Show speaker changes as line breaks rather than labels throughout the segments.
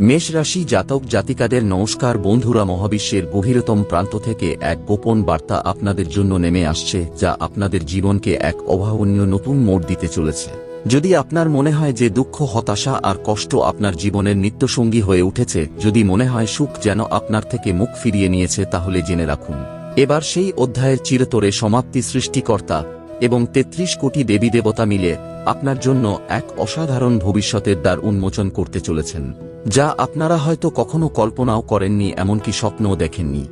মেষ রাশি জাতক জাতিকাদের নমস্কার, বন্ধুরা মহাবিশ্বের গভীরতম প্রান্ত থেকে এক গোপন বার্তা আপনাদের জন্য নেমে আসছে, যা আপনাদের জীবনকে এক অভাবনীয় নতুন মোড় দিতে চলেছে। যদি আপনার মনে হয় যে দুঃখ, হতাশা আর কষ্ট আপনার জীবনের নিত্যসঙ্গী হয়ে উঠেছে, যদি মনে হয় সুখ যেন আপনার থেকে মুখ ফিরিয়ে নিয়েছে, তাহলে জেনে রাখুন। এবার সেই অধ্যায়ের চিরতরে সমাপ্তি সৃষ্টিকর্তা এবং তেত্রিশ কোটি দেবী দেবতা মিলে আপনার জন্য এক অসাধারণ ভবিষ্যতের দ্বার উন্মোচন করতে চলেছেন, যা আপনারা হয়তো কখনো কল্পনাও করেননি এমনকি স্বপ্নও দেখেননি।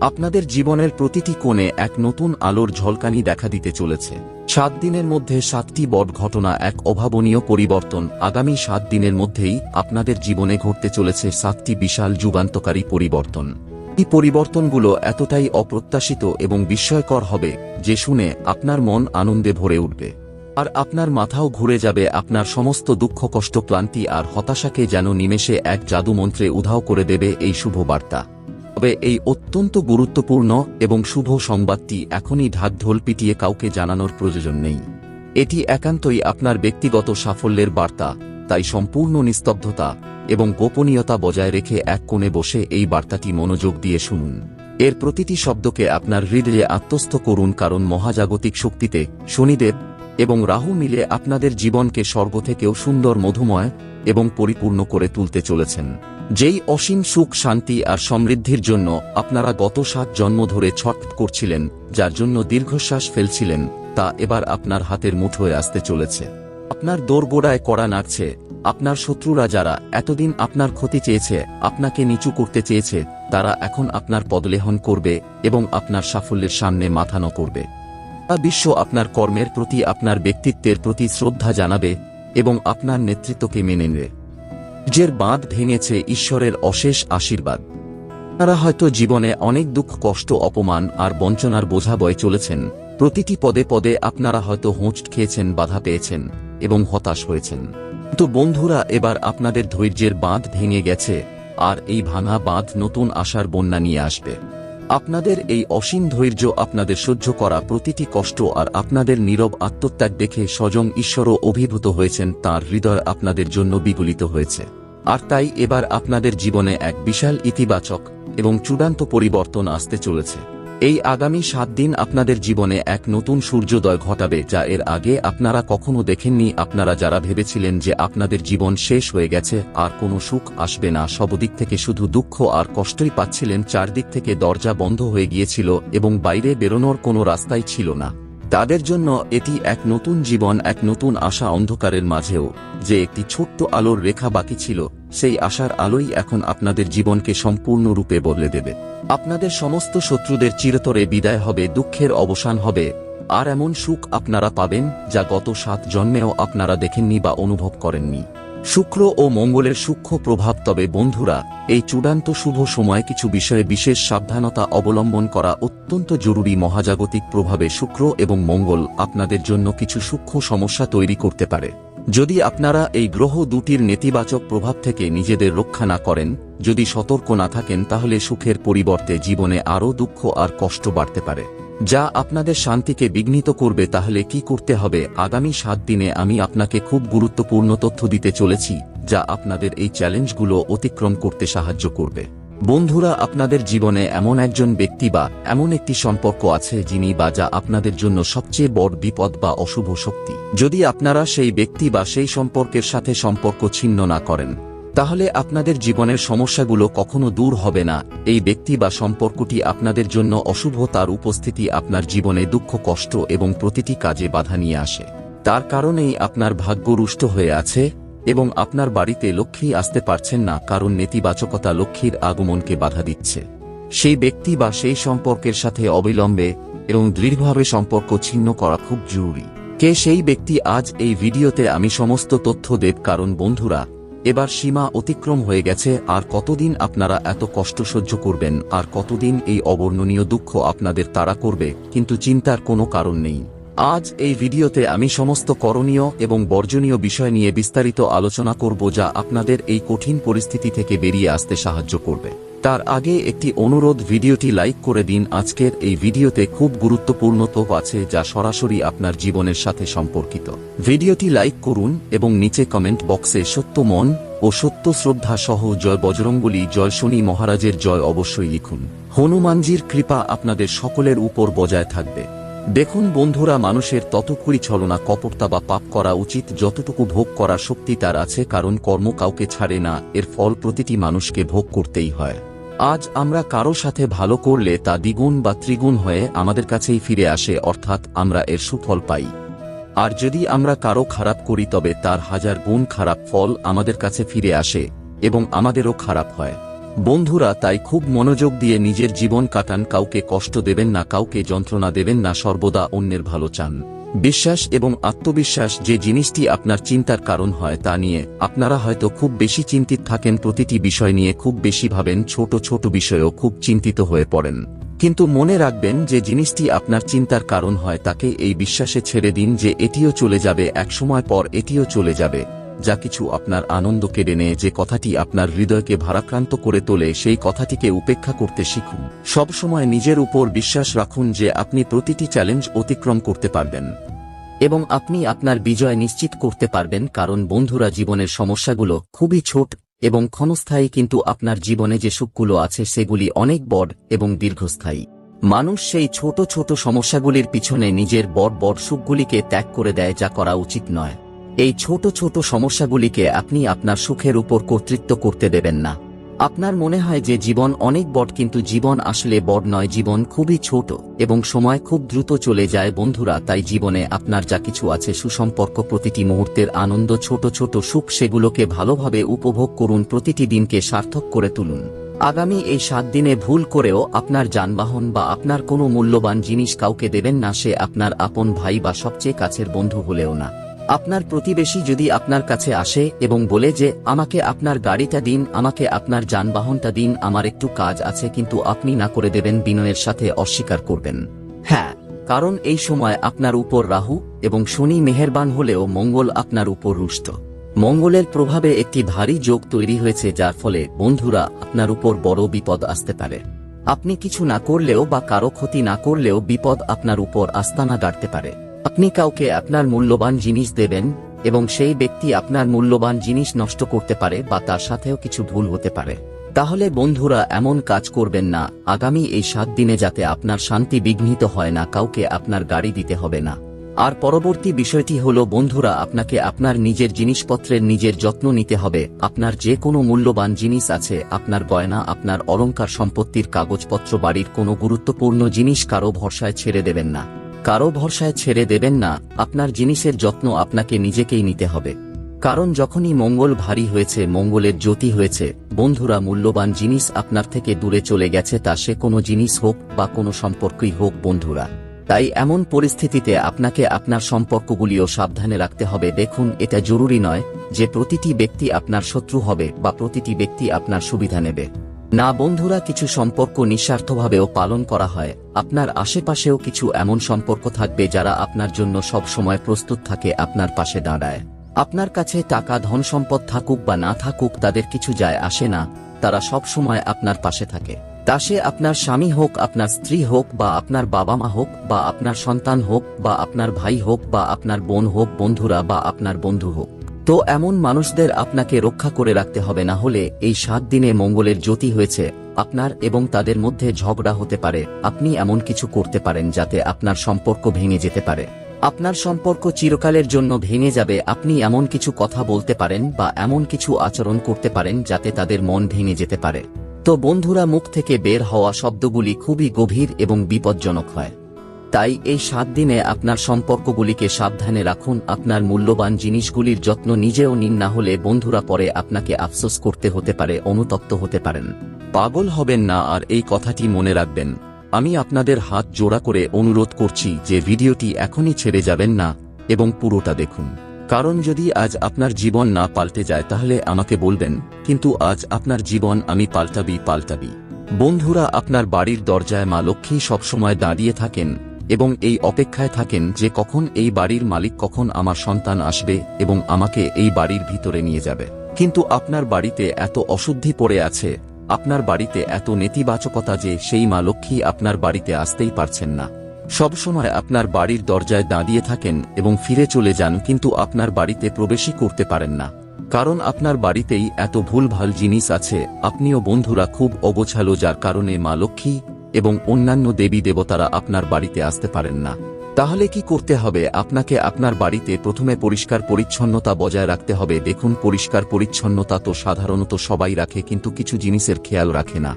আপনাদের জীবনের প্রতিটি কোণে এক নতুন আলোর ঝলকানি দেখা দিতে চলেছে। সাত দিনের মধ্যে সাতটি বট ঘটনা এক অভাবনীয় পরিবর্তন। আগামী সাত দিনের মধ্যেই আপনাদের জীবনে ঘটতে চলেছে সাতটি বিশাল যুগান্তকারী পরিবর্তন। এই পরিবর্তনগুলো এতটাই অপ্রত্যাশিত এবং বিস্ময়কর হবে যে শুনে আপনার মন আনন্দে ভরে উঠবে। আর আপনার মাথাও ঘুরে যাবে আপনার সমস্ত দুঃখ, কষ্ট, ক্লান্তি আর হতাশাকে যেন নিমেষে এক জাদুমন্ত্রে উধাও করে দেবে এই শুভ বার্তা। তবে এই অত্যন্ত গুরুত্বপূর্ণ এবং শুভ সংবাদটি এখনই ঢাকঢোল পিটিয়ে কাউকে জানানোর প্রয়োজন নেই। এটি একান্তই আপনার ব্যক্তিগত সাফল্যের বার্তা। তাই সম্পূর্ণ নিস্তব্ধতা এবং গোপনীয়তা বজায় রেখে এক কোণে বসে এই বার্তাটি মনোযোগ দিয়ে শুনুন। এর প্রতিটি শব্দকে আপনার হৃদয়ে আত্মস্থ করুন কারণ মহাজাগতিক শক্তিতে শনিদেব এবং রাহু মিলে আপনাদের জীবনকে স্বর্গ থেকেও সুন্দর, মধুময় এবং পরিপূর্ণ করে তুলতে চলেছেন। যেই অসীম সুখ, শান্তি আর সমৃদ্ধির জন্য আপনারা গত সাত জন্ম ধরে ছট করছিলেন, যার জন্য দীর্ঘশ্বাস ফেলছিলেন, তা এবার আপনার হাতের মুঠোয় আসতে চলেছে। আপনার দোরগোড়ায় কড়া নাড়ছে, আপনার শত্রুরা যারা এতদিন আপনার ক্ষতি চেয়েছে, আপনাকে নিচু করতে চেয়েছে, তারা এখন আপনার পদলেহন করবে এবং আপনার সাফল্যের সামনে মাথা নত করবে। তা বিশ্ব আপনার কর্মের প্রতি আপনার ব্যক্তিত্বের প্রতি শ্রদ্ধা জানাবে এবং আপনার নেতৃত্বকে মেনে নেবে। নিজের বাঁধ ভেঙেছে ঈশ্বরের অশেষ আশীর্বাদ। তারা হয়তো জীবনে অনেক দুঃখ, কষ্ট, অপমান আর বঞ্চনার বোঝা বয়ে চলেছেন। প্রতিটি পদে পদে আপনারা হয়তো হোঁচ খেয়েছেন, বাধা পেয়েছেন। এবং হতাশ হয়েছেন। কিন্তু বন্ধুরা, এবার আপনাদের ধৈর্যের বাঁধ ভেঙে গেছে, আর এই ভাঙা বাঁধ নতুন আশার বন্যা নিয়ে আসবে। আপনাদের এই অসীম ধৈর্য আপনাদের সহ্য করা প্রতিটি কষ্ট আর আপনাদের নীরব আত্মত্যাগ দেখে স্বজং ঈশ্বরও অভিভূত হয়েছেন, তার হৃদয় আপনাদের জন্য বিগলিত হয়েছে। আর তাই এবার আপনাদের জীবনে এক বিশাল ইতিবাচক এবং চূড়ান্ত পরিবর্তন আসতে চলেছে। এই আগামী সাত দিন আপনাদের জীবনে এক নতুন সূর্যোদয় ঘটাবে যা এর আগে আপনারা কখনো দেখেননি। আপনারা যারা ভেবেছিলেন যে আপনাদের জীবন শেষ হয়ে গেছে, আর কোনো সুখ আসবে না সবদিক থেকে শুধু দুঃখ আর কষ্টই পাচ্ছিলেন, চারদিক থেকে দরজা বন্ধ হয়ে গিয়েছিল এবং বাইরে বেরোনোর কোনো রাস্তাই ছিল না। তাদের জন্য এটি এক নতুন জীবন, এক নতুন আশা অন্ধকারের মাঝেও। যে একটি ছোট্ট আলোর রেখা বাকি ছিল, সেই আশার আলোই এখন আপনাদের জীবনকে সম্পূর্ণরূপে বদলে দেবে। আপনাদের সমস্ত শত্রুদের চিরতরে বিদায় হবে, দুঃখের অবসান হবে। আর এমন সুখ আপনারা পাবেন, যা গত সাত জন্মেও আপনারা দেখেননি বা অনুভব করেননি। শুক্র ও মঙ্গলের সূক্ষ্ম প্রভাব তবে বন্ধুরা, এই চূড়ান্ত শুভ সময় কিছু বিষয়ে বিশেষ সাবধানতা অবলম্বন করা অত্যন্ত জরুরি মহাজাগতিক প্রভাবে শুক্র এবং মঙ্গল আপনাদের জন্য কিছু সূক্ষ্ম সমস্যা তৈরি করতে পারে। যদি আপনারা এই গ্রহ দুটির নেতিবাচক প্রভাব থেকে নিজেদের রক্ষা না করেন, যদি সতর্ক না থাকেন, তাহলে সুখের পরিবর্তে জীবনে আরও দুঃখ আর কষ্ট বাড়তে পারে। যা আপনাদের শান্তিকে বিঘ্নিত করবে তাহলে কি করতে হবে? আগামী সাত দিনে আমি আপনাকে খুব গুরুত্বপূর্ণ তথ্য দিতে চলেছি, যা আপনাদের এই চ্যালেঞ্জগুলো অতিক্রম করতে সাহায্য করবে। বন্ধুরা, আপনাদের জীবনে এমন একজন ব্যক্তি বা এমন একটি সম্পর্ক আছে যিনি বা যা আপনাদের জন্য সবচেয়ে বড় বিপদ বা অশুভ শক্তি। যদি আপনারা সেই ব্যক্তি বা সেই সম্পর্কের সাথে সম্পর্ক ছিন্ন না করেন তাহলে আপনাদের জীবনের সমস্যাগুলো কখনো দূর হবে না। এই ব্যক্তি বা সম্পর্কটি আপনাদের জন্য অশুভ, তার উপস্থিতি আপনার জীবনে দুঃখ, কষ্ট এবং প্রতিটি কাজে বাধা নিয়ে আসে। তার কারণেই আপনার ভাগ্য রুষ্ট হয়ে আছে এবং আপনার বাড়িতে লক্ষ্মী আসতে পারছেন না, কারণ নেতিবাচকতা লক্ষ্মীর আগমনকে বাধা দিচ্ছে। সেই ব্যক্তি বা সেই সম্পর্কের সাথে অবিলম্বে এবং দৃঢ়ভাবে সম্পর্ক ছিন্ন করা খুব জরুরি। কে সেই ব্যক্তি? আজ এই ভিডিওতে আমি সমস্ত তথ্য দেব, কারণ বন্ধুরা এবার সীমা অতিক্রম হয়ে গেছে, আর কতদিন আপনারা এত কষ্ট সহ্য করবেন, আর কতদিন এই অবর্ণনীয় দুঃখ আপনাদের তাড়া করবে, কিন্তু চিন্তার কোনো কারণ নেই। আজ এই ভিডিওতে আমি সমস্ত করণীয় এবং বর্জনীয় বিষয় নিয়ে বিস্তারিত আলোচনা করব যা আপনাদের এই কঠিন পরিস্থিতি থেকে বেরিয়ে আসতে সাহায্য করবে। তার আগে একটি অনুরোধ ভিডিওটি লাইক করে দিন। আজকের এই ভিডিওতে খুব গুরুত্বপূর্ণ তোপ আছে যা সরাসরি আপনার জীবনের সাথে সম্পর্কিত। ভিডিওটি লাইক করুন এবং নিচে কমেন্ট বক্সে সত্য মন ও সত্য শ্রদ্ধা সহ জয় বজরঙ্গলী জয় শনি মহারাজের জয় অবশ্যই লিখুন। হনুমানজির কৃপা আপনাদের সকলের উপর বজায় থাকবে। দেখুন বন্ধুরা, মানুষের ততকুড়ি ছলনা, কপটতা বা পাপ করা উচিত। যতটুকু ভোগ করার শক্তি তার আছে, কারণ কর্ম কাউকে ছাড়ে না। এর ফল প্রতিটি মানুষকে ভোগ করতেই হয়। আজ আমরা কারও সাথে ভালো করলে তা দ্বিগুণ বা ত্রিগুণ হয়ে আমাদের কাছেই ফিরে আসে, অর্থাৎ আমরা এর সুফল পাই। আর যদি আমরা কারও খারাপ করি, তবে তার হাজার গুণ খারাপ ফল আমাদের কাছে ফিরে আসে এবং আমাদেরও খারাপ হয়। বন্ধুরা, তাই খুব মনোযোগ দিয়ে নিজের জীবন কাটান, কাউকে কষ্ট দেবেন না, কাউকে যন্ত্রণা দেবেন না, সর্বদা অন্যের ভালো চান। বিশ্বাস এবং আত্মবিশ্বাস যে জিনিসটি আপনার চিন্তার কারণ হয় তা নিয়ে, আপনারা হয়তো খুব বেশি চিন্তিত থাকেন, প্রতিটি বিষয় নিয়ে খুব বেশি ভাবেন, ছোট ছোট বিষয়েও খুব চিন্তিত হয়ে পড়েন। কিন্তু মনে রাখবেন যে জিনিসটি আপনার চিন্তার কারণ হয় তাকে এই বিশ্বাসে ছেড়ে দিন যে এটিও চলে যাবে, একসময় পর এটিও চলে যাবে। যা কিছু আপনার আনন্দ কেড়ে নেয় যে কথাটি আপনার হৃদয়কে ভারাক্রান্ত করে তোলে, সেই কথাটিকে উপেক্ষা করতে শিখুন। সবসময় নিজের উপর বিশ্বাস রাখুন যে আপনি প্রতিটি চ্যালেঞ্জ অতিক্রম করতে পারবেন। এবং আপনি আপনার বিজয় নিশ্চিত করতে পারবেন, কারণ বন্ধুরা, জীবনের সমস্যাগুলো খুবই ছোট এবং ক্ষণস্থায়ী, কিন্তু আপনার জীবনে যে সুখগুলো আছে, সেগুলি অনেক বড় এবং দীর্ঘস্থায়ী। মানুষ সেই ছোট ছোট সমস্যাগুলির পিছনে নিজের বড় বড় সুখগুলিকে ত্যাগ করে দেয়, যা করা উচিত নয়। এই ছোট ছোট সমস্যাগুলিকে আপনি আপনার সুখের উপর কর্তৃত্ব করতে দেবেন না। আপনার মনে হয় যে জীবন অনেক বট কিন্তু জীবন আসলে বট নয়। জীবন খুবই ছোট এবং সময় খুব দ্রুত চলে যায়। বন্ধুরা, তাই জীবনে আপনার যা কিছু আছে, সুসম্পর্ক প্রতিটি মুহূর্তের আনন্দ, ছোট ছোট সুখ, সেগুলোকে ভালোভাবে উপভোগ করুন। প্রতিটি দিনকে সার্থক করে তুলুন। আগামী এই সাত দিনে ভুল করেও আপনার যানবাহন বা আপনার কোনো মূল্যবান জিনিস কাউকে দেবেন না, সে আপনার আপন ভাই বা সবচেয়ে কাছের বন্ধু হলেও না। আপনার প্রতিবেশী যদি আপনার কাছে আসে এবং বলে যে, আমাকে আপনার গাড়িটা দিন, আমাকে আপনার যানবাহনটা দিন, আমার একটু কাজ আছে কিন্তু আপনি না করে দেবেন, বিনয়ের সাথে অস্বীকার করবেন। হ্যাঁ কারণ এই সময় আপনার উপর রাহু এবং শনি মেহেরবান হলেও মঙ্গল আপনার উপর রুষ্ট। মঙ্গলের প্রভাবে একটি ভারী যোগ তৈরি হয়েছে যার ফলে বন্ধুরা আপনার উপর বড় বিপদ আসতে পারে। আপনি কিছু না করলেও বা কারও ক্ষতি না করলেও বিপদ আপনার উপর আস্তানা গাড়তে পারে। আপনি কাউকে আপনার মূল্যবান জিনিস দেবেন, এবং সেই ব্যক্তি আপনার মূল্যবান জিনিস নষ্ট করতে পারে বা তার সাথেও কিছু ভুল হতে পারে। তাহলে বন্ধুরা, এমন কাজ করবেন না। আগামী এই সাত দিনে যাতে আপনার শান্তি বিঘ্নিত হয় না, কাউকে আপনার গাড়ি দিতে হবে না। আর পরবর্তী বিষয়টি হল, বন্ধুরা, আপনাকে আপনার নিজের জিনিসপত্রের নিজের যত্ন নিতে হবে। আপনার যে কোনো মূল্যবান জিনিস আছে, আপনার গয়না, আপনার অলঙ্কার সম্পত্তির কাগজপত্র, বাড়ির কোনো গুরুত্বপূর্ণ জিনিস কারও ভরসায় ছেড়ে দেবেন না। কারও ভরসায় ছেড়ে দেবেন না, আপনার জিনিসের যত্ন আপনাকে নিজেকেই নিতে হবে। কারণ যখনই মঙ্গল ভারী হয়েছে, মঙ্গলের জ্যোতি হয়েছে, বন্ধুরা মূল্যবান জিনিস আপনার থেকে দূরে চলে গেছে, তা সে কোনো জিনিস হোক বা কোনো সম্পর্কই হোক, বন্ধুরা। তাই এমন পরিস্থিতিতে আপনাকে আপনার সম্পর্কগুলিও সাবধানে রাখতে হবে। দেখুন, এটা জরুরি নয় যে প্রতিটি ব্যক্তি আপনার শত্রু হবে বা প্রতিটি ব্যক্তি আপনার সুবিধা নেবে। না বন্ধুরা, কিছু সম্পর্ক নিঃস্বার্থভাবেও পালন করা হয়। আপনার আশেপাশেও কিছু এমন সম্পর্ক থাকবে যারা আপনার জন্য সব সময় প্রস্তুত থাকে, আপনার পাশে দাঁড়ায়। আপনার কাছে টাকা, ধন সম্পদ থাকুক বা না থাকুক, তাদের কিছু যায় আসে না। তারা সব সময় আপনার পাশে থাকে। তা সে আপনার স্বামী হোক, আপনার স্ত্রী হোক বা আপনার বাবা মা হোক বা আপনার সন্তান হোক বা আপনার ভাই হোক বা আপনার বোন হোক, বন্ধুরা বা আপনার বন্ধু হোক। তো এমন মানুষদের আপনাকে রক্ষা করে রাখতে হবে না হলে এই সাত দিনে মঙ্গলের জ্যোতি হয়েছে, আপনার এবং তাদের মধ্যে ঝগড়া হতে পারে, আপনি এমন কিছু করতে পারেন যাতে আপনার সম্পর্ক ভেঙে যেতে পারে। আপনার সম্পর্ক চিরকালের জন্য ভেঙে যাবে, আপনি এমন কিছু কথা বলতে পারেন বা এমন কিছু আচরণ করতে পারেন যাতে তাদের মন ভেঙে যেতে পারে। তো বন্ধুরা, মুখ থেকে বের হওয়া শব্দগুলি খুবই গভীর এবং বিপজ্জনক হয়। তাই এই সাত দিনে আপনার সম্পর্কগুলিকে সাবধানে রাখুন, আপনার মূল্যবান জিনিসগুলির যত্ন নিজেও নিন, না হলে বন্ধুরা পরে আপনাকে আফসোস করতে হতে পারে, অনুতপ্ত হতে পারেন। পাগল হবেন না আর এই কথাটি মনে রাখবেন। আমি আপনাদের হাত জোড়া করে অনুরোধ করছি যে ভিডিওটি এখনই ছেড়ে যাবেন না এবং পুরোটা দেখুন। কারণ যদি আজ আপনার জীবন না পাল্টে যায়, তাহলে আমাকে বলবেন, কিন্তু আজ আপনার জীবন আমি পাল্টাবি পাল্টাবি। বন্ধুরা, আপনার বাড়ির দরজায় মা লক্ষ্মী সবসময় দাঁড়িয়ে থাকেন এবং এই অপেক্ষায় থাকেন যে কখন এই বাড়ির মালিক কখন আমার সন্তান আসবে এবং আমাকে এই বাড়ির ভিতরে নিয়ে যাবে। কিন্তু আপনার বাড়িতে এত অশুদ্ধি পড়ে আছে, আপনার বাড়িতে এত নেতিবাচকতা যে সেই মা লক্ষ্মী আপনার বাড়িতে আসতেই পারছেন না। সবসময় আপনার বাড়ির দরজায় দাঁড়িয়ে থাকেন এবং ফিরে চলে যান কিন্তু আপনার বাড়িতে প্রবেশই করতে পারেন না। কারণ আপনার বাড়িতেই এত ভুলভাল জিনিস আছে, আপনিও বন্ধুরা খুব অগোছালো যার কারণে মা লক্ষ্মী এবং অন্যান্য দেবী দেবতারা আপনার বাড়িতে আসতে পারেন না। তাহলে কি করতে হবে? আপনাকে আপনার বাড়িতে প্রথমে পরিষ্কার পরিচ্ছন্নতা বজায় রাখতে হবে। দেখুন, পরিষ্কার পরিচ্ছন্নতা তো সাধারণত সবাই রাখে, কিন্তু কিছু জিনিসের খেয়াল রাখে না।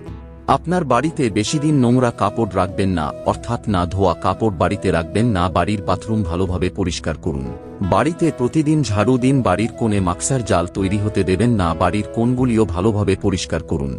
আপনার বাড়িতে বেশি দিন নোংরা কাপড় রাখবেন না, অর্থাৎ না ধোয়া কাপড় বাড়িতে রাখবেন না, বাড়ির বাথরুম ভালোভাবে পরিষ্কার করুন। বাড়িতে প্রতিদিন ঝাড়ু দিন, বাড়ির কোণে মাক্সার জাল তৈরি হতে দেবেন না, বাড়ির কোণগুলিও ভালোভাবে পরিষ্কার করুন।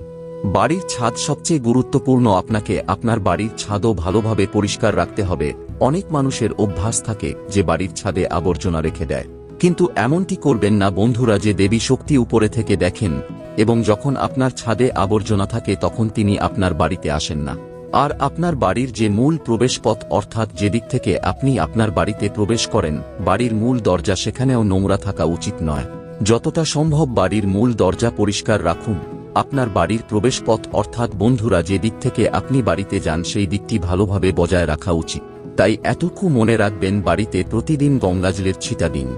বাড়ির ছাদ সবচেয়ে গুরুত্বপূর্ণ আপনাকে আপনার বাড়ির ছাদও ভালোভাবে পরিষ্কার রাখতে হবে। অনেক মানুষের অভ্যাস থাকে যে বাড়ির ছাদে আবর্জনা রেখে দেয়। কিন্তু এমনটি করবেন না বন্ধুরা যে দেবী শক্তি উপরে থেকে দেখেন এবং যখন আপনার ছাদে আবর্জনা থাকে তখন তিনি আপনার বাড়িতে আসেন না। আর আপনার বাড়ির যে মূল প্রবেশপথ অর্থাৎ যেদিক থেকে আপনি আপনার বাড়িতে প্রবেশ করেন, বাড়ির মূল দরজা সেখানেও নোংরা থাকা উচিত নয়। যতটা সম্ভব বাড়ির মূল দরজা পরিষ্কার রাখুন। আপনার বাড়ির প্রবেশপথ অর্থাৎ বন্ধুরা যে দিক থেকে আপনি বাড়িতে যান সেই দিকটি ভালোভাবে বজায় রাখা উচিত। তাই এতটুকু মনে রাখবেন বাড়িতে প্রতিদিন গঙ্গাজলের ছিটা দিন।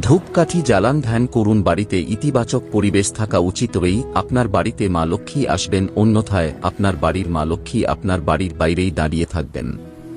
ধূপকাঠি জ্বালান ধ্যান করুন, বাড়িতে ইতিবাচক পরিবেশ থাকা উচিত হয়েই আপনার বাড়িতে মা লক্ষ্মী আসবেন, অন্যথায় আপনার বাড়ির মা লক্ষ্মী আপনার বাড়ির বাইরেই দাঁড়িয়ে থাকবেন।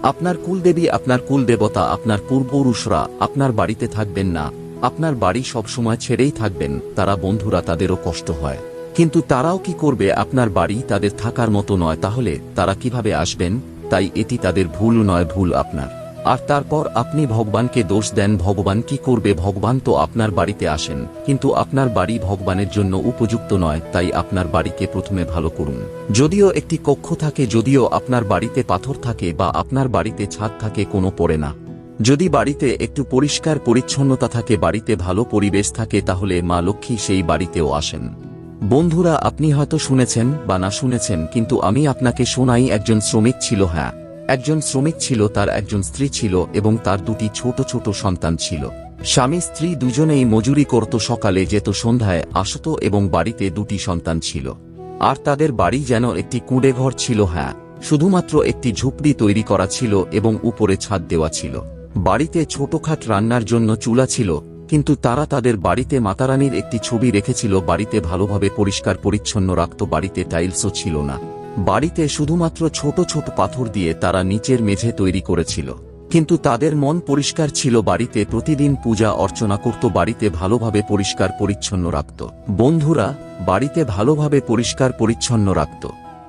আপনার কুলদেবী, আপনার কুলদেবতা, আপনার পূর্বপুরুষরা আপনার বাড়িতে থাকবেন না। আপনার বাড়ি সবসময় ছেড়েই থাকবেন, তারা বন্ধুরা তাদেরও কষ্ট হয়। কিন্তু তারাও কি করবে আপনার বাড়ি তাদের থাকার মতো নয়, তাহলে তারা কীভাবে আসবেন? তাই এটি তাদের ভুল নয়, ভুল আপনার। আর তারপর আপনি ভগবানকে দোষ দেন, ভগবান কি করবে? ভগবান তো আপনার বাড়িতে আসেন, কিন্তু আপনার বাড়ি ভগবানের জন্য উপযুক্ত নয়, তাই আপনার বাড়িকে প্রথমে ভালো করুন। যদিও একটি কক্ষ থাকে, যদিও আপনার বাড়িতে পাথর থাকে বা আপনার বাড়িতে ছাদ থাকে, কোনো পড়ে না। যদি বাড়িতে একটু পরিষ্কার পরিচ্ছন্নতা থাকে, বাড়িতে ভালো পরিবেশ থাকে, তাহলে মা লক্ষ্মী সেই বাড়িতেও আসেন। বন্ধুরা, আপনি হয়তো শুনেছেন বা না শুনেছেন, কিন্তু আমি আপনাকে শোনাই, একজন শ্রমিক ছিল হ্যাঁ। একজন শ্রমিক ছিল, তার একজন স্ত্রী ছিল এবং তার দুটি ছোট ছোট সন্তান ছিল। স্বামী, স্ত্রী দুজনেই মজুরি করত, সকালে যেত, সন্ধ্যায় আসত এবং বাড়িতে দুটি সন্তান ছিল। আর তাদের বাড়ি যেন একটি কুঁড়ে ঘর ছিল হ্যাঁ। শুধুমাত্র একটি ঝুপড়ি তৈরি করা ছিল এবং উপরে ছাদ দেওয়া ছিল। বাড়িতে ছোটখাট রান্নার জন্য চুলা ছিল কিন্তু তারা তাদের বাড়িতে মাতারানীর একটি ছবি রেখেছিল বাড়িতে ভালোভাবে পরিষ্কার পরিচ্ছন্ন রাখত, বাড়িতে টাইলসও ছিল না। বাড়িতে শুধুমাত্র ছোট ছোট পাথর দিয়ে তারা নিচের মেঝে তৈরি করেছিল। কিন্তু তাদের মন পরিষ্কার ছিল, বাড়িতে প্রতিদিন পূজা অর্চনা করত, বাড়িতে ভালোভাবে পরিষ্কার পরিচ্ছন্ন রাখত। বন্ধুরা, বাড়িতে ভালোভাবে পরিষ্কার পরিচ্ছন্ন রাখত।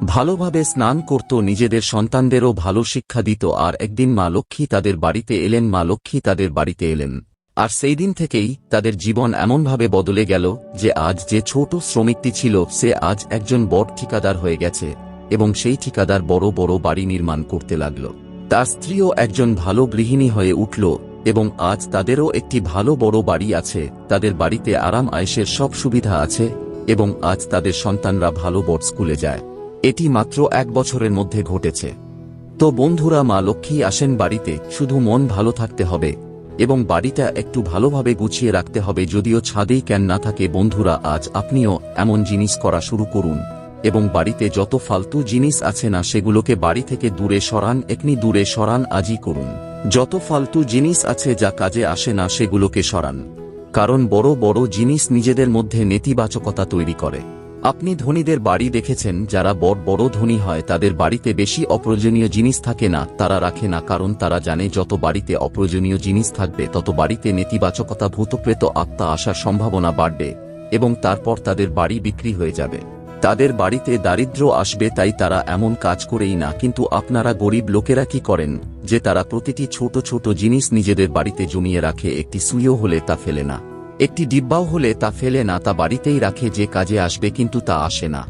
ভালোভাবে স্নান করত, নিজেদের সন্তানদেরও ভালো শিক্ষা দিত। আর একদিন মা লক্ষ্মী তাদের বাড়িতে এলেন, মা লক্ষ্মী তাদের বাড়িতে এলেন। আর সেই দিন থেকেই তাদের জীবন এমনভাবে বদলে গেল যে আজ যে ছোট শ্রমিকটি ছিল, সে আজ একজন বড় ঠিকাদার হয়ে গেছে এবং সেই ঠিকাদার বড় বড় বাড়ি নির্মাণ করতে লাগল। তার স্ত্রীও একজন ভালো গৃহিণী হয়ে উঠল এবং আজ তাদেরও একটি ভালো বড় বাড়ি আছে, তাদের বাড়িতে আরাম আয়েসের সব সুবিধা আছে এবং আজ তাদের সন্তানরা ভালো বড় স্কুলে যায়। এটি মাত্র এক বছরের মধ্যে ঘটেছে। তো বন্ধুরা, মা লক্ষ্মী আসেন বাড়িতে, শুধু মন ভালো থাকতে হবে। এবং বাড়িটা একটু ভালোভাবে গুছিয়ে রাখতে হবে যদিও ছাদেই ক্যান না থাকে, বন্ধুরা, আজ আপনিও এমন জিনিস করা শুরু করুন। এবং বাড়িতে যত ফালতু জিনিস আছে না, সেগুলোকে বাড়ি থেকে দূরে সরান, একনি দূরে সরান, আজই করুন। যত ফালতু জিনিস আছে যা কাজে আসে না, সেগুলোকে সরান। কারণ বড় বড় জিনিস নিজেদের মধ্যে নেতিবাচকতা তৈরি করে। আপনি ধনীদের বাড়ি দেখেছেন, যারা বড় বড় ধনী হয়, তাদের বাড়িতে বেশি অপ্রয়োজনীয় জিনিস থাকে না, তারা রাখে না, কারণ তারা জানে যত বাড়িতে অপ্রয়োজনীয় জিনিস থাকবে, তত বাড়িতে নেতিবাচকতা, ভূতপ্রেত আত্মা আসার সম্ভাবনা বাড়বে এবং তারপর তাদের বাড়ি বিক্রি হয়ে যাবে। তাদের বাড়িতে দারিদ্র্য আসবে, তাই তারা এমন কাজ করেই না, কিন্তু আপনারা গরিব লোকেরা কি করেন, যে তারা প্রতিটি ছোট ছোট জিনিস নিজেদের বাড়িতে জমিয়ে রাখে, একটি সুইও হলে তা ফেলে না। একটি ডিব্বাও হলে তা ফেলে না, তা বাড়িতেই রাখে, যে কাজে আসবে কিন্তু তা আসে না।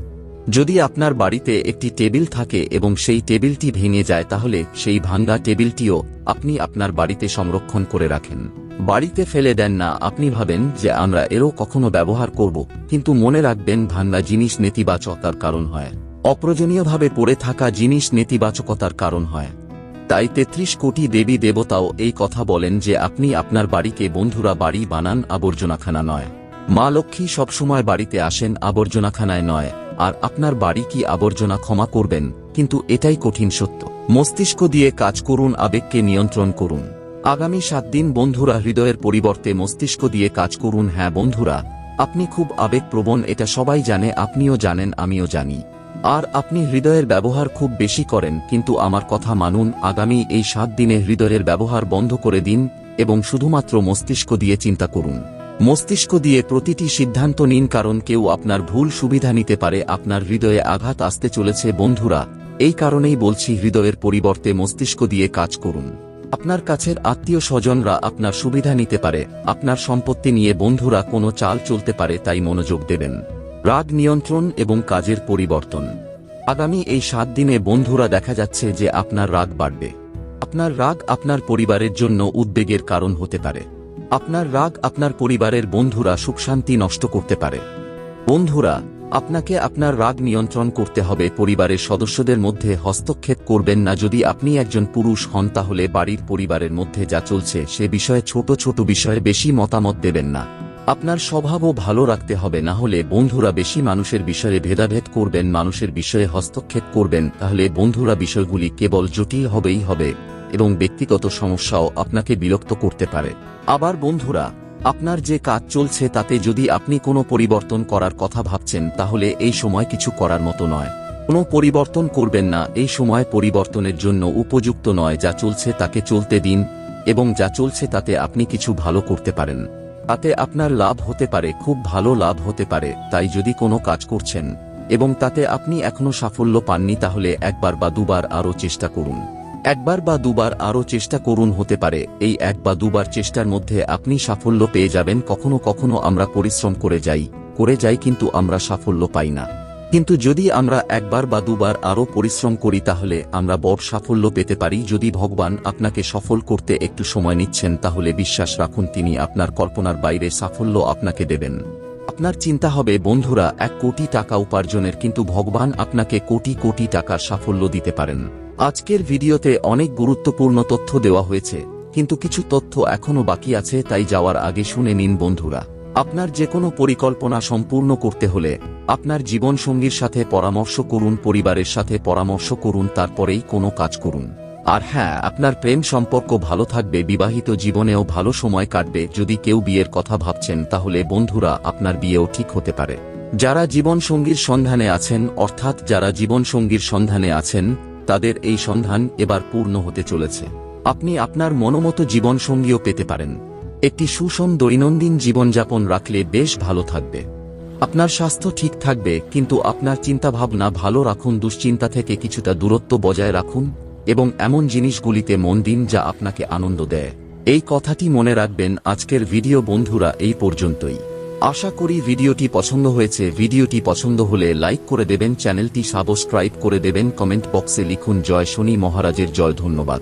যদি আপনার বাড়িতে একটি টেবিল থাকে এবং সেই টেবিলটি ভেঙে যায়, তাহলে সেই ভাঙ্গা টেবিলটিও আপনি আপনার বাড়িতে সংরক্ষণ করে রাখেন। বাড়িতে ফেলে দেন না, আপনি ভাবেন যে আমরা এরও কখনো ব্যবহার করব, কিন্তু মনে রাখবেন ভাঙ্গা জিনিস নেতিবাচকতার কারণ হয়। অপ্রয়োজনীয়ভাবে পড়ে থাকা জিনিস নেতিবাচকতার কারণ হয়। তাই তেত্রিশ কোটি দেবী দেবতাও এই কথা বলেন যে আপনি আপনার বাড়িকে বন্ধুরা বাড়ি বানান আবর্জনাখানা নয়। মা লক্ষ্মী সবসময় বাড়িতে আসেন আবর্জনাখানায় নয়, আর আপনার বাড়ি কি আবর্জনা ক্ষমা করবেন? কিন্তু এটাই কঠিন সত্য। মস্তিষ্ক দিয়ে কাজ করুন, আবেগকে নিয়ন্ত্রণ করুন। আগামী সাত দিন বন্ধুরা হৃদয়ের পরিবর্তে মস্তিষ্ক দিয়ে কাজ করুন। হ্যাঁ বন্ধুরা, আপনি খুব আবেগপ্রবণ, এটা সবাই জানে, আপনিও জানেন, আমিও জানি। আর আপনি হৃদয়ের ব্যবহার খুব বেশি করেন, কিন্তু আমার কথা মানুন, আগামী এই সাত দিনে হৃদয়ের ব্যবহার বন্ধ করে দিন এবং শুধুমাত্র মস্তিষ্ক দিয়ে চিন্তা করুন। মস্তিষ্ক দিয়ে প্রতিটি সিদ্ধান্ত নিন কারণ কেউ আপনার ভুল সুবিধা নিতে পারে, আপনার হৃদয়ে আঘাত আসতে চলেছে। বন্ধুরা, এই কারণেই বলছি হৃদয়ের পরিবর্তে মস্তিষ্ক দিয়ে কাজ করুন। আপনার কাছের আত্মীয় স্বজনরা আপনার সুবিধা নিতে পারে, আপনার সম্পত্তি নিয়ে বন্ধুরা কোনো চাল চলতে পারে, তাই মনোযোগ দেবেন। রাগ নিয়ন্ত্রণ এবং কাজের পরিবর্তন। আগামী এই সাত দিনে বন্ধুরা দেখা যাচ্ছে যে আপনার রাগ বাড়বে। আপনার রাগ আপনার পরিবারের জন্য উদ্বেগের কারণ হতে পারে। আপনার রাগ আপনার পরিবারের বন্ধুরা সুখশান্তি নষ্ট করতে পারে। বন্ধুরা, আপনাকে আপনার রাগ নিয়ন্ত্রণ করতে হবে পরিবারের সদস্যদের মধ্যে হস্তক্ষেপ করবেন না। যদি আপনি একজন পুরুষ হন, তাহলে বাড়ির পরিবারের মধ্যে যা চলছে সে বিষয়ে ছোট ছোট বিষয়ে বেশি মতামত দেবেন না। আপনার স্বভাবও ভালো রাখতে হবে, না হলে বন্ধুরা বেশি মানুষের বিষয়ে ভেদাভেদ করবেন, মানুষের বিষয়ে হস্তক্ষেপ করবেন, তাহলে বন্ধুরা বিষয়গুলি কেবল জটিল হবেই হবে এবং ব্যক্তিগত সমস্যাও আপনাকে বিরক্ত করতে পারে। আবার বন্ধুরা, আপনার যে কাজ চলছে তাতে যদি আপনি কোনো পরিবর্তন করার কথা ভাবছেন, তাহলে এই সময় কিছু করার মতো নয়। কোনো পরিবর্তন করবেন না, এই সময় পরিবর্তনের জন্য উপযুক্ত নয় যা চলছে তাকে চলতে দিন এবং যা চলছে তাতে আপনি কিছু ভালো করতে পারেন। তাতে আপনার লাভ হতে পারে, খুব ভালো লাভ হতে পারে, তাই যদি কোনো কাজ করছেন, এবং তাতে আপনি এখনও সাফল্য পাননি, তাহলে একবার বা দুবার আরও চেষ্টা করুন। একবার বা দুবার আরও চেষ্টা করুন হতে পারে, এই এক বা দুবার চেষ্টার মধ্যে আপনি সাফল্য পেয়ে যাবেন, কখনো কখনো আমরা পরিশ্রম করে যাই করে যাই কিন্তু আমরা সাফল্য পাই না। কিন্তু যদি আমরা একবার বা দুবার আরও পরিশ্রম করি তাহলে আমরা বড় সাফল্য পেতে পারি। যদি ভগবান আপনাকে সফল করতে একটু সময় নিচ্ছেন, তাহলে বিশ্বাস রাখুন তিনি আপনার কল্পনার বাইরে সাফল্য আপনাকে দেবেন। আপনার চিন্তা হবে, বন্ধুরা, এক কোটি টাকা উপার্জনের, কিন্তু ভগবান আপনাকে কোটি কোটি টাকার সাফল্য দিতে পারেন। আজকের ভিডিওতে অনেক গুরুত্বপূর্ণ তথ্য দেওয়া হয়েছে, কিন্তু কিছু তথ্য এখনও বাকি আছে, তাই যাওয়ার আগে শুনে নিন, বন্ধুরা। আপনার যে কোনো পরিকল্পনা সম্পূর্ণ করতে হলে আপনার জীবনসঙ্গীর সাথে পরামর্শ করুন, পরিবারের সাথে পরামর্শ করুন, তারপরেই কোনো কাজ করুন। আর হ্যাঁ আপনার প্রেম সম্পর্ক ভালো থাকবে, বিবাহিত জীবনেও ভালো সময় কাটবে। যদি কেউ বিয়ের কথা ভাবছেন, তাহলে বন্ধুরা, আপনার বিয়েও ঠিক হতে পারে। যারা জীবনসঙ্গীর সন্ধানে আছেন, অর্থাৎ যারা জীবনসঙ্গীর সন্ধানে আছেন, তাদের এই সন্ধান এবার পূর্ণ হতে চলেছে। আপনি আপনার মনোমতো জীবনসঙ্গীও পেতে পারেন। একটি সুষম দৈনন্দিন জীবনযাপন রাখলে বেশ ভালো থাকবে। আপনার স্বাস্থ্য ঠিক থাকবে, কিন্তু আপনার চিন্তাভাবনা ভালো রাখুন, দুশ্চিন্তা থেকে কিছুটা দূরত্ব বজায় রাখুন, এবং এমন জিনিসগুলিতে মন দিন যা আপনাকে আনন্দ দেয়। এই কথাটি মনে রাখবেন, আজকের ভিডিও বন্ধুরা এই পর্যন্তই। আশা করি ভিডিওটি পছন্দ হয়েছে। ভিডিওটি পছন্দ হলে লাইক করে দেবেন, চ্যানেলটি সাবস্ক্রাইব করে দেবেন, কমেন্ট বক্সে লিখুন, জয় শনি মহারাজের জয়, ধন্যবাদ।